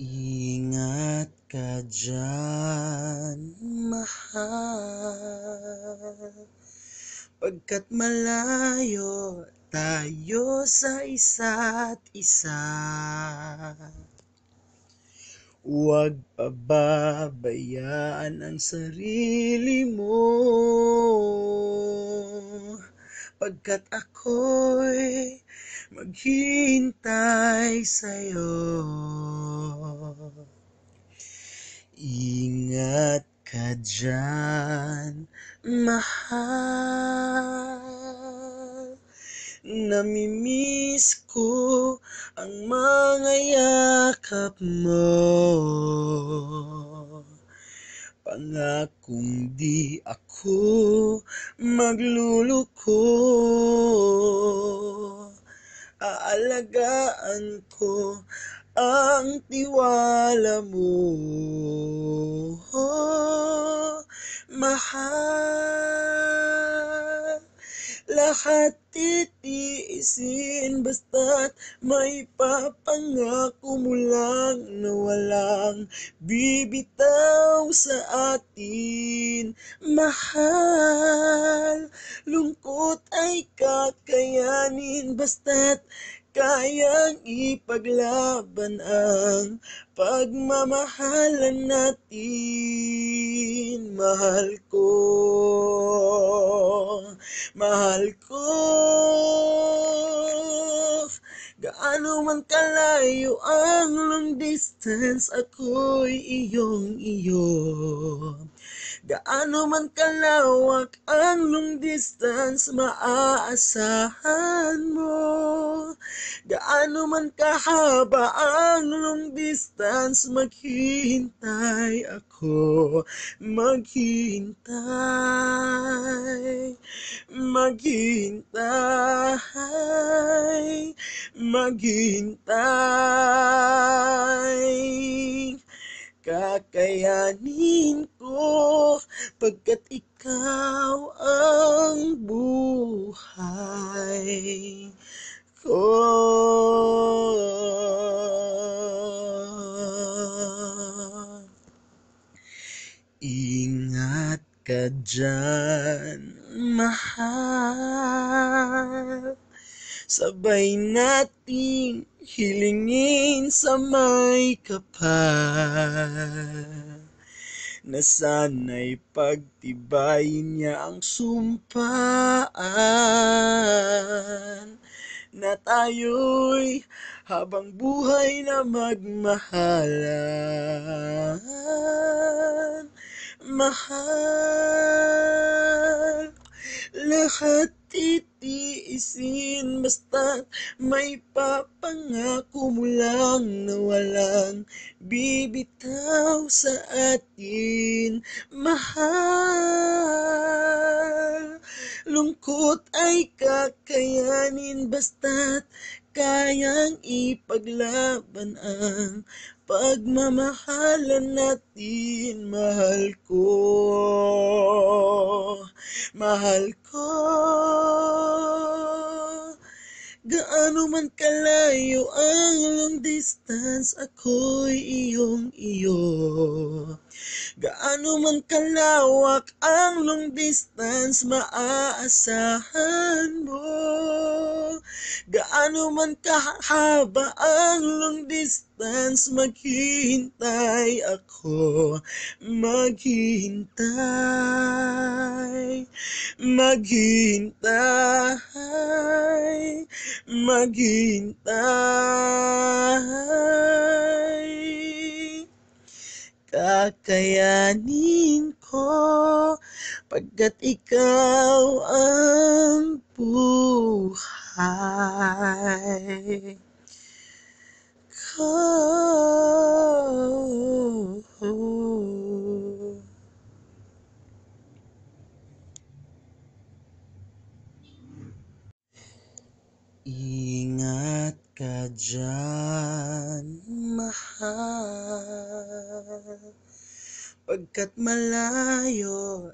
Ingat ka diyan, mahal. Pagkat malayo tayo sa isa't isa. Huwag pababayaan ang sarili mo. Pagkat ako'y maghihintay sa'yo. Ingat ka diyan, mahal. Namimiss ko ang mga yakap mo. Pangakong di ako magluluko Aalagaan ko ang tiwala mo. Mahal Lahat titiisin basta't may papangako mo lang na walang bibitaw sa atin. Mahal Lungkot ay kakayanin basta't kayang ipaglaban ang pagmamahalan natin. Mahal ko, mahal ko Gaano man kalayo ang long distance ako'y iyong iyo Gaano man kalawak ang long distance maaasahan mo. Gaano man kahaba ang long distance maghihintay ako Maghihintay Maghihintay Maghihintay Kakayanin ko pagkat ikaw ang buhay ko. Ingat ka diyan, mahal Sabay nating hilingin sa may kapal. Na sana'y pagtibayin niya ang sumpaan Na tayo'y habang buhay na magmahalan. Mahal Lahat titiisin basta't may papangako mo lang na walang bibitaw sa atin. Mahal Lungkot ay kakayanin basta't kayang ipaglaban ang pagmamahalan natin. Mahal ko, mahal ko Gaano man kalayo ang long distance ako'y iyong iyo. Gaano man kalawak ang long distance maaasahan mo. Gaano man kahaba ang long distance maghihintay ako Maghihintay Maghihintay Maghihintay Kakayanin ko pagkat ikaw ang buhay Ingat ka diyan, mahal. Pagkat malayo